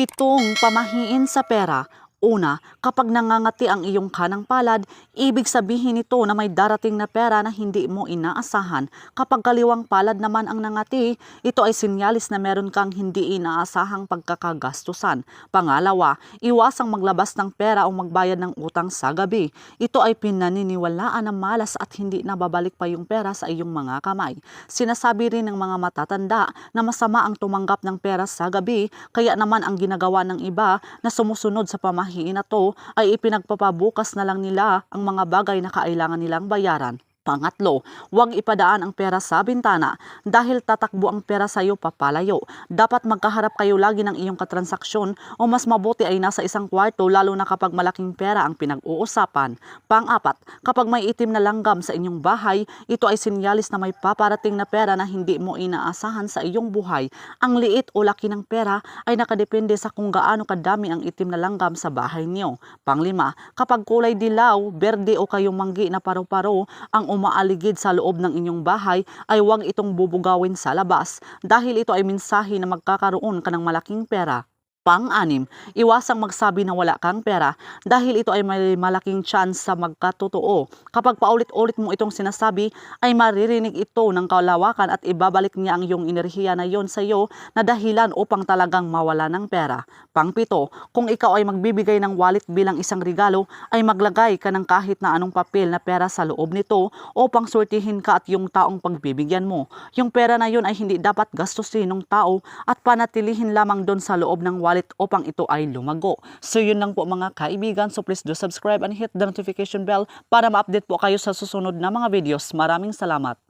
Pitong pamahiin sa pera. Una, kapag nangangati ang iyong kanang palad, ibig sabihin nito na may darating na pera na hindi mo inaasahan. Kapag kaliwang palad naman ang nangati, ito ay sinyalis na meron kang hindi inaasahang pagkakagastusan. Pangalawa, iwasang maglabas ng pera o magbayad ng utang sa gabi. Ito ay pinaniniwalaan na malas at hindi nababalik pa yung pera sa iyong mga kamay. Sinasabi rin ng mga matatanda na masama ang tumanggap ng pera sa gabi, kaya naman ang ginagawa ng iba na sumusunod sa pamahiin na to ay ipinagpapabukas na lang nila ang mga bagay na kailangan nilang bayaran. Pangatlo, huwag ipadaan ang pera sa bintana dahil tatakbo ang pera sa iyo papalayo. Dapat magkaharap kayo lagi ng iyong katransaksyon o mas mabuti ay nasa isang kwarto lalo na kapag malaking pera ang pinag-uusapan. Pang-apat, kapag may itim na langgam sa inyong bahay, ito ay sinyalis na may paparating na pera na hindi mo inaasahan sa iyong buhay. Ang liit o laki ng pera ay nakadepende sa kung gaano kadami ang itim na langgam sa bahay niyo. Panglima, kapag kulay dilaw, berde o kayong manggi na paru-paro ang umaaligid sa loob ng inyong bahay ay huwag itong bubugawin sa labas dahil ito ay mensahe na magkakaroon ka ng malaking pera. Pang-anim, iwasang magsabi na wala kang pera dahil ito ay may malaking chance sa magkatotoo. Kapag paulit-ulit mo itong sinasabi, ay maririnig ito ng kalawakan at ibabalik niya ang iyong enerhiya na yon sa iyo na dahilan upang talagang mawala ng pera. Pangpito, kung ikaw ay magbibigay ng wallet bilang isang regalo, ay maglagay ka ng kahit na anong papel na pera sa loob nito upang sortihin ka at yung taong pagbibigyan mo. Yung pera na yon ay hindi dapat gastusin ng tao at panatilihin lamang doon sa loob ng wallet upang ito ay lumago. So yun lang po mga kaibigan. So please do subscribe and hit the notification bell para ma-update po kayo sa susunod na mga videos. Maraming salamat.